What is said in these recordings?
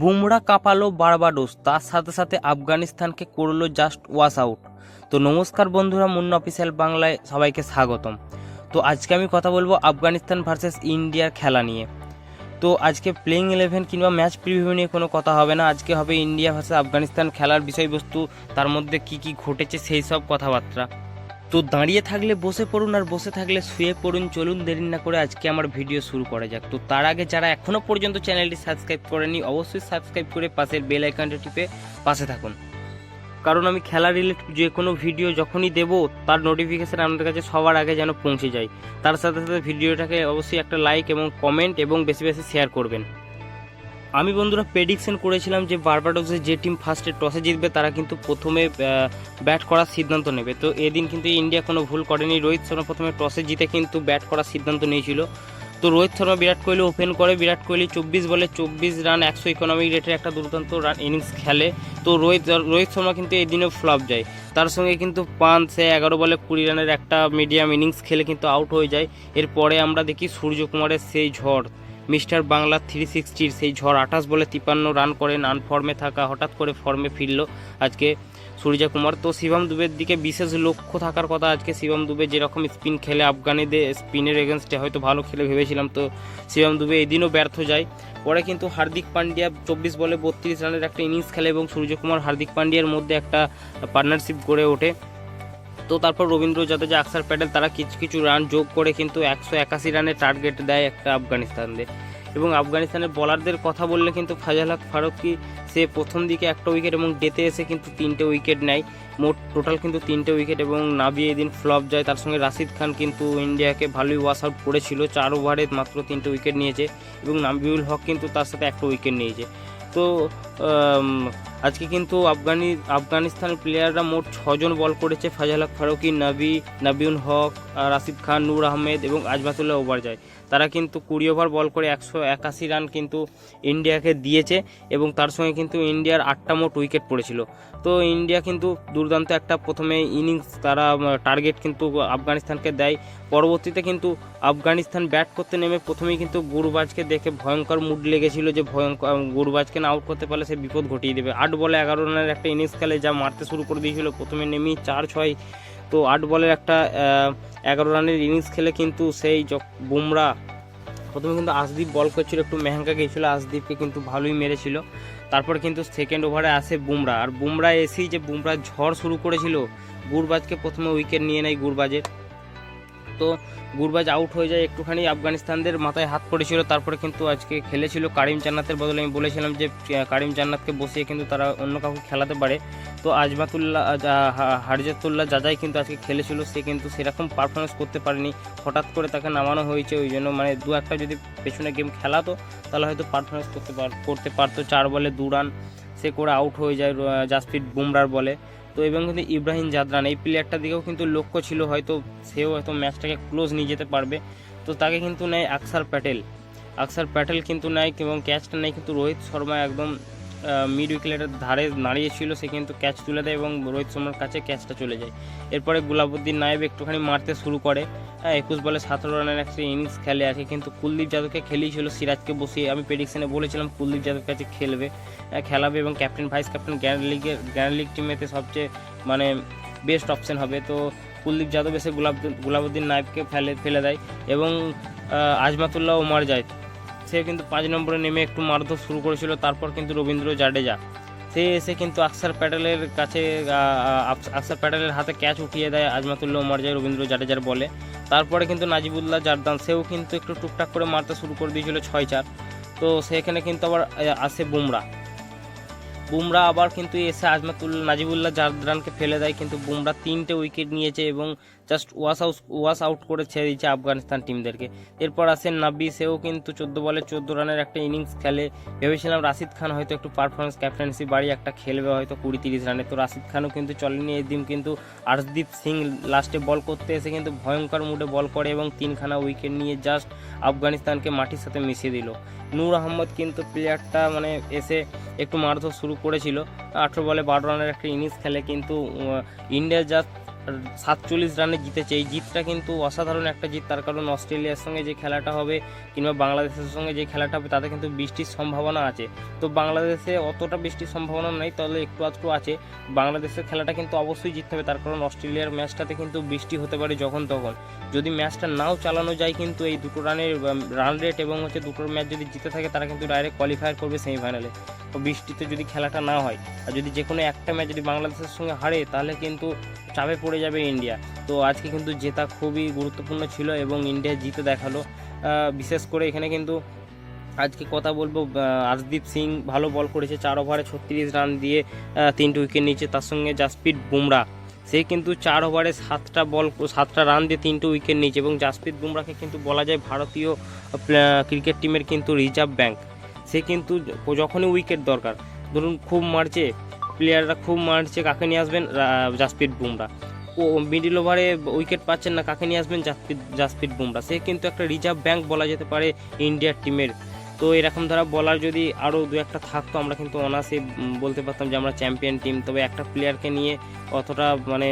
Bumrah কাঁপালো Barbados, তার সাথে সাথে আফগানিস্তানকে করল জাস্ট ওয়াশ আউট তো নমস্কার বন্ধুরা, মুন্না অফিসিয়াল বাংলায় সবাইকে স্বাগতম। তো আজকে আমি কথা বলব আফগানিস্তান ভার্সেস ইন্ডিয়ার খেলা নিয়ে। তো আজকে প্লেইং ইলেভেন কিংবা ম্যাচ প্রিভিউ নিয়ে কোনো কথা হবে না, আজকে হবে ইন্ডিয়া ভার্সেস আফগানিস্তান খেলার বিষয়বস্তু, তার মধ্যে কি কি ঘটেছে সেই সব কথাবার্তা। তো দাঁড়িয়ে থাকলে বসে পড়ুন আর বসে থাকলে শুয়ে পড়ুন, চলুন, দেরি না করে আজকে আমার ভিডিও শুরু করা যাক। তো তার আগে যারা এখনও পর্যন্ত চ্যানেলটি সাবস্ক্রাইব করেনি, অবশ্যই সাবস্ক্রাইব করে পাশের বেল আইকনটা টিপে পাশে থাকুন। কারণ আমি খেলা রিলেটেড যে কোনো ভিডিও যখনই দেবো, তার নোটিফিকেশান আপনাদের কাছে সবার আগে যেন পৌঁছে যায়। তার সাথে সাথে ভিডিওটাকে অবশ্যই একটা লাইক এবং কমেন্ট এবং বেশি বেশি শেয়ার করবেন। আমি বন্ধুরা প্রেডিকশন করেছিলাম যে বারবাডোসের যে টিম ফার্স্টে টসে জিতবে, তারা কিন্তু প্রথমে ব্যাট করার সিদ্ধান্ত নেবে। তো এদিন কিন্তু ইন্ডিয়া কোনো ভুল করেনি। রোহিত শর্মা প্রথমে টসে জিতে কিন্তু ব্যাট করার সিদ্ধান্ত নিয়েছিল। তো রোহিত শর্মা বিরাট কোহলি ওপেন করে। বিরাট কোহলি চব্বিশ বলে চব্বিশ রান একশো ইকোনমিক রেটের একটা দুর্দান্ত রান ইনিংস খেলে। তো রোহিত রোহিত শর্মা কিন্তু এদিনও ফ্লপ যায়। তার সঙ্গে কিন্তু পাঁচ সে এগারো বলে কুড়ি রানের একটা মিডিয়াম ইনিংস খেলে কিন্তু আউট হয়ে যায়। এরপরে আমরা দেখি সূর্যকুমারের সেই ঝড়। মিস্টার বাংলা থ্রি সিক্সটির সেই ঝড় আঠাশ বলে তিপান্ন রান করেন আনফর্মে থাকা, হঠাৎ করে ফর্মে ফিরল আজকে সূর্যা কুমার। তো শিবম দুবের দিকে বিশেষ লক্ষ্য থাকার কথা আজকে শিবম দুবে যেরকম স্পিন খেলে আফগানিদের স্পিনের এগেনস্টে হয়তো ভালো খেলে ভেবেছিলাম। তো শিবম দুবে এদিনও ব্যর্থ যায়। পরে কিন্তু হার্দিক পান্ডিয়া চব্বিশ বলে বত্রিশ রানের একটা ইনিংস খেলে এবং সূর্যকুমার হার্দিক পান্ডিয়ার মধ্যে একটা পার্টনারশিপ গড়ে ওঠে। তো তারপর রবীন্দ্র জাদেজা আকসার প্যাটেল তারা কিছু কিছু রান যোগ করে কিন্তু একশো একাশি রানের টার্গেট দেয় একটা আফগানিস্তানদের। এবং আফগানিস্তানের বলারদের কথা বললে কিন্তু ফাজাল হক ফারুকি, সে প্রথম দিকে একটা উইকেট এবং ডেতে এসে কিন্তু তিনটে উইকেট নেয়। মোট টোটাল কিন্তু তিনটে উইকেট এবং নাবি এদিন ফ্লপ যায়। তার সঙ্গে রাশিদ খান কিন্তু ইন্ডিয়াকে ভালোই ওয়াশ আউট করেছিল। চার ওভারে মাত্র তিনটে উইকেট নিয়েছে এবং নাবিউল হক কিন্তু তার সাথে একটা উইকেট নিয়েছে। তো আজকে কিন্তু আফগানি, আফগানিস্তান প্লেয়াররা মোট ছজন বল করেছে। ফাজাল হক ফারুকি, নাবি, নাবিউল হক রাশিদ খান, নূর আহমেদ এবং আজমাতুল্লাহ ওভার যায় তারা কিন্তু কুড়ি ওভার বল করে একশো একাশি রান কিন্তু ইন্ডিয়াকে দিয়েছে এবং তার সঙ্গে কিন্তু ইন্ডিয়ার আটটা মোট উইকেট পড়েছিল। তো ইন্ডিয়া কিন্তু দুর্দান্ত একটা প্রথমে ইনিংস তারা টার্গেট কিন্তু আফগানিস্তানকে দেয়। পরবর্তীতে কিন্তু আফগানিস্তান ব্যাট করতে নেমে প্রথমেই কিন্তু গুরুবাজকে দেখে ভয়ঙ্কর মুড লেগেছিল যে ভয়ঙ্কর গুরুবাজকে না আউট করতে পারলে সে বিপদ ঘটিয়ে দেবে। আট বলে এগারো রানের একটা ইনিংস খেলে যা মারতে শুরু করে দিয়েছিল। প্রথমে নেমেই চার ছয়, তো আট বলের একটা এগারো রানের ইনিংস খেলে কিন্তু সেই বুমরা প্রথমে কিন্তু আসদীপ বল করছিল, একটু মেহেঙ্গা গিয়েছিল আসদীপকে কিন্তু ভালোই মেরেছিল। তারপর কিন্তু সেকেন্ড ওভারে আসে বুমরা। আর বুমরা এসেই যে বুমরা ঝড় শুরু করেছিল, গুরবাজকে প্রথমে উইকেট নিয়ে নেয় গুরবাজের। তো গুরবাজ আউট হয়ে যায়। একটুখানি আফগানিস্তানদের মাথায় হাত পড়েছিল, তারপরে কিন্তু আজকে খেলেছিল। কারিম জান্নাতের বদলে আমি বলেছিলাম যে কারিম জান্নাতকে বসিয়ে কিন্তু তারা অন্য কাউকে খেলাতে পারে। তো আজমাতুল্লাহ হারজাতুল্লাহ যাজাই কিন্তু আজকে খেলেছিল, সে কিন্তু সেরকম পারফরমেন্স করতে পারেনি। হঠাৎ করে তাকে নামানো হয়েছে, ওই জন্য মানে দু একটা যদি পেছনে গেম খেলাতো, তাহলে হয়তো পারফরমেন্স করতে পার, করতে পারতো। চার বলে দু রান সে করে আউট হয়ে যায় জাসপ্রীত বুমরার বলে। তো এবং কিন্তু ইব্রাহিম জাদরান, এই প্লেয়ারটার দিকেও কিন্তু লক্ষ্য ছিল, হয়তো সেও হয়তো ম্যাচটাকে ক্লোজ নিয়ে যেতে পারবে। তো তাকে কিন্তু নেয় আকসার প্যাটেল। আকসার প্যাটেল কিন্তু নেয় এবং ক্যাচটা নেয় কিন্তু রোহিত শর্মা একদম মিড উইকেটের ধারে দাঁড়িয়েছিল সে কিন্তু ক্যাচ তুলে দেয় এবং রোহিত শর্মার কাছে ক্যাচটা চলে যায়। এরপরে গুলাবুদ্দিন নায়েব একটুখানি মারতে শুরু করে। হ্যাঁ একুশ বলে সতেরো রানের একটা ইনিংস খেলে আছে কিন্তু কুলদীপ যাদবকে খেলেইছিল সিরাজকে বসিয়ে। আমি প্রেডিকশনে বলেছিলাম কুলদীপ যাদব কাছে খেলবে খেলাবে এবং ক্যাপ্টেন ভাইস ক্যাপ্টেন গ্র্যান্ড লিগের গ্র্যান্ড লিগ টিমেতে সবচেয়ে মানে বেস্ট অপশন হবে। তো কুলদীপ যাদব এসে গুলাব, গুলাবুদ্দিন নায়েবকে ফেলে ফেলে দেয় এবং আজমাতুল্লাহ ওমার যায়। সে কিন্তু পাঁচ নম্বরে নেমে একটু মারধর শুরু করেছিল, তারপর কিন্তু রবীন্দ্র জাডেজা। সে এসে কিন্তু আকসার প্যাটেলের কাছে আকসার প্যাটেলের হাতে ক্যাচ উঠিয়ে দেয় আজমাতুল্লাহ ওমার যায় রবীন্দ্র জাডেজার বলে। তারপরে কিন্তু নাজিবুল্লাহ জারদান, সেও কিন্তু একটু টুকটাক করে মারতে শুরু করে দিয়েছিল ছয় চার তো সেখানে কিন্তু আবার আসে বুমরা। বুমরা আবার কিন্তু এসে আজমাতুল্লাহ নাজিবুল্লাহ জারদানকে ফেলে দেয়, কিন্তু বুমরা তিনটে উইকেট নিয়েছে এবং just wash out wash out করে ছেড়ে দিয়েছে আফগানিস্তান টিমদেরকে এরপর আসেন নাব্বি, সেও কিন্তু চোদ্দ বলে চোদ্দ রানের একটা ইনিংস খেলে। ভেবেছিলাম রাশিদ খান হয়তো একটু পারফরমেন্স ক্যাপ্টেন্সি বাড়ি একটা খেলবে হয়তো কুড়ি তিরিশ রানে। তো রাশিদ খানও কিন্তু চলেনি। এই দিন কিন্তু আর্শদীপ সিং লাস্টে বল করতে এসে কিন্তু ভয়ঙ্কর মুডে বল করে এবং তিনখানা উইকেট নিয়ে জাস্ট আফগানিস্তানকে মাটির সাথে মিশিয়ে দিল। নূর আহমদ কিন্তু প্লেয়ারটা মানে এসে একটু মারধর শুরু করেছিল। আঠেরো বলে বারো রানের একটা ইনিংস খেলে কিন্তু ইন্ডিয়া জাস্ট সাতচল্লিশ রানে জিতেছে। এই জিতটা কিন্তু অসাধারণ একটা জিত। তার কারণ অস্ট্রেলিয়ার সঙ্গে যে খেলাটা হবে কিংবা বাংলাদেশের সঙ্গে যে খেলাটা হবে, তাতে কিন্তু বৃষ্টির সম্ভাবনা আছে। তো বাংলাদেশে অতটা বৃষ্টির সম্ভাবনা নেই, তাহলে একটু আধটু আছে। বাংলাদেশের খেলাটা কিন্তু অবশ্যই জিততে হবে। তার কারণ অস্ট্রেলিয়ার ম্যাচটাতে কিন্তু বৃষ্টি হতে পারে যখন তখন। যদি ম্যাচটা নাও চালানো যায় কিন্তু এই দুটো রানের রান রেট এবং হচ্ছে দুটোর ম্যাচ যদি জিতে থাকে, তারা কিন্তু ডাইরেক্ট কোয়ালিফায়ার করবে সেমিফাইনালে তো বৃষ্টিতে যদি খেলাটা না হয়, আর যদি যে কোনো একটা ম্যাচ যদি বাংলাদেশের সঙ্গে হারে, তাহলে কিন্তু চাপে পড়ে যাবে ইন্ডিয়া। তো আজকে কিন্তু জেতা খুবই গুরুত্বপূর্ণ ছিল এবং ইন্ডিয়া জিতে দেখাল। বিশেষ করে এখানে কিন্তু আজকে কথা বলব আহ, আরশদীপ সিং ভালো বল করেছে চার ওভারে ছত্রিশ রান দিয়ে তিনটে উইকেট নিয়েছে তার সঙ্গে জাসপ্রীত বুমরা। সে কিন্তু চার ওভারে সাতটা বল সাতটা রান দিয়ে তিনটে উইকেট নিয়েছে এবং জাসপ্রীত বুমরাকে কিন্তু বলা যায় ভারতীয় ক্রিকেট টিমের কিন্তু রিজার্ভ ব্যাংক সে কিন্তু যখনই উইকেট দরকার ধরুন খুব মারছে প্লেয়াররা খুব মারছে কাকে নিয়ে আসবেন? জাসপ্রীত বুমরা। ও মিডিল ওভারে উইকেট পাচ্ছেন না, কাকে নিয়ে আসবেন? জাসপ্রীত জাসপ্রীত বুমরা সে কিন্তু একটা রিজার্ভ ব্যাংক বলা যেতে পারে ইন্ডিয়ার টিমের তো এরকম ধরা বলার যদি আরও দু একটা থাকতো, আমরা কিন্তু অনাসে বলতে পারতাম যে আমরা চ্যাম্পিয়ন টিম তবে একটা প্লেয়ারকে নিয়ে অতটা মানে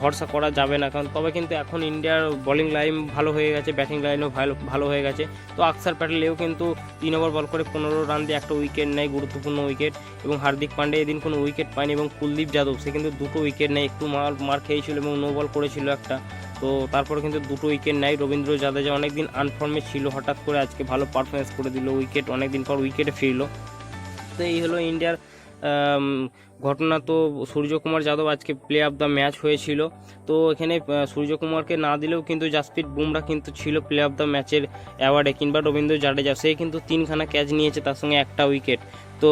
ভরসা করা যাবে না, কারণ তবে কিন্তু এখন ইন্ডিয়ার বোলিং লাইন ভালো হয়ে গেছে ব্যাটিং লাইনও ভালো ভালো হয়ে গেছে। তো আকসার প্যাটেলেও কিন্তু তিন ওভার বল করে পনেরো রান দিয়ে একটা উইকেট নেয়, গুরুত্বপূর্ণ উইকেট এবং হার্দিক পান্ডে এদিন কোনো উইকেট পায়নি এবং কুলদীপ যাদব, সে কিন্তু দুটো উইকেট নেয়, একটু মার মার খেয়েছিল এবং নো বল করেছিল একটা। তো তারপরে কিন্তু দুটো উইকেট নেয় রবীন্দ্র জাদেজা, অনেকদিন আনফর্মে ছিল, হঠাৎ করে আজকে ভালো পারফরমেন্স করে দিল উইকেট অনেকদিন পর উইকেটে ফিরলো। তো এই হলো ইন্ডিয়ার ঘটনা তো সূর্যকুমার যাদব আজকে প্লে অফ দ্য ম্যাচ হয়েছিল। তো এখানে সূর্যকুমারকে না দিলেও কিন্তু জাসপ্রিত বুমরা কিন্তু ছিল প্লে অফ দ্য ম্যাচের অ্যাওয়ার্ডে কিংবা রবীন্দ্র জাডেজা। সে কিন্তু তিনখানা ক্যাচ নিয়েছে, তার সঙ্গে একটা উইকেট তো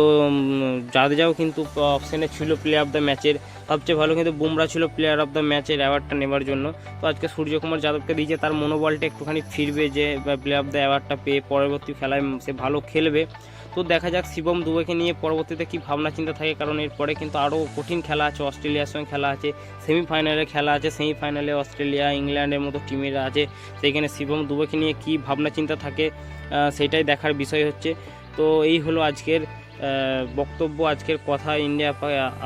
জাদেজাও কিন্তু অপশানে ছিল প্লে অফ দ্য ম্যাচের সবচেয়ে ভালো কিন্তু বুমরা ছিল প্লেয়ার অফ দ্য ম্যাচের অ্যাওয়ার্ডটা নেবার জন্য। তো আজকে সূর্যকুমার যাদবকে দিয়েছে, তার মনোবলটা একটুখানি ফিরবে যে প্লে অফ দ্য অ্যাওয়ার্ডটা পেয়ে পরবর্তী খেলায় সে ভালো খেলবে। তো দেখা যাক শিবম দুবেকে নিয়ে পরবর্তীতে কি ভাবনা চিন্তা থাকে, কারণ এরপরে কিন্তু আরও কঠিন খেলা আছে, অস্ট্রেলিয়ার সঙ্গে খেলা আছে সেমিফাইনালে খেলা আছে সেমিফাইনালে অস্ট্রেলিয়া, ইংল্যান্ডের মতো টিমেরা আছে। সেইখানে শিবম দুবেকে নিয়ে কি ভাবনা চিন্তা থাকে সেটাই দেখার বিষয় হচ্ছে। তো এই হলো আজকের বক্তব্য আজকের কথা ইন্ডিয়া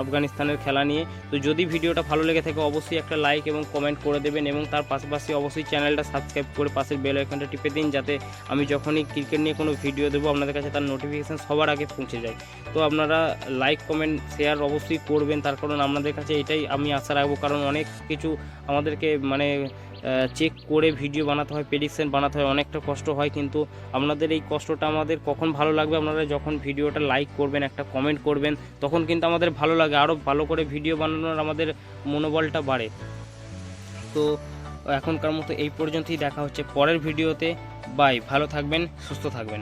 আফগানিস্তানের খেলা নিয়ে। তো যদি ভিডিওটা ভালো লেগে থাকে, অবশ্যই একটা লাইক এবং কমেন্ট করে দেবেন এবং তার পাশাপাশি অবশ্যই চ্যানেলটা সাবস্ক্রাইব করে পাশের বেল আইকনটা টিপে দিন যাতে আমি যখনই ক্রিকেট নিয়ে কোনো ভিডিও দেবো, আপনাদের কাছে তার নোটিফিকেশান সবার আগে পৌঁছে যায়। তো আপনারা লাইক কমেন্ট শেয়ার অবশ্যই করবেন। তার কারণ আপনাদের কাছে এটাই আমি আশা রাখব, কারণ অনেক কিছু আমাদেরকে মানে চেক করে ভিডিও বানাতে হয় প্রেডিকশান বানাতে হয়, অনেকটা কষ্ট হয়, কিন্তু আপনাদের এই কষ্টটা আমাদের কখন ভালো লাগবে? আপনারা যখন ভিডিওটা লাইক করবেন, একটা কমেন্ট করবেন, তখন কিন্তু আমাদের ভালো লাগে। আরও ভালো করে ভিডিও বানানোর আমাদের মনোবলটা বাড়ে। তো এখনকার মতো এই পর্যন্তই। দেখা হচ্ছে পরের ভিডিওতে বাই ভালো থাকবেন, সুস্থ থাকবেন।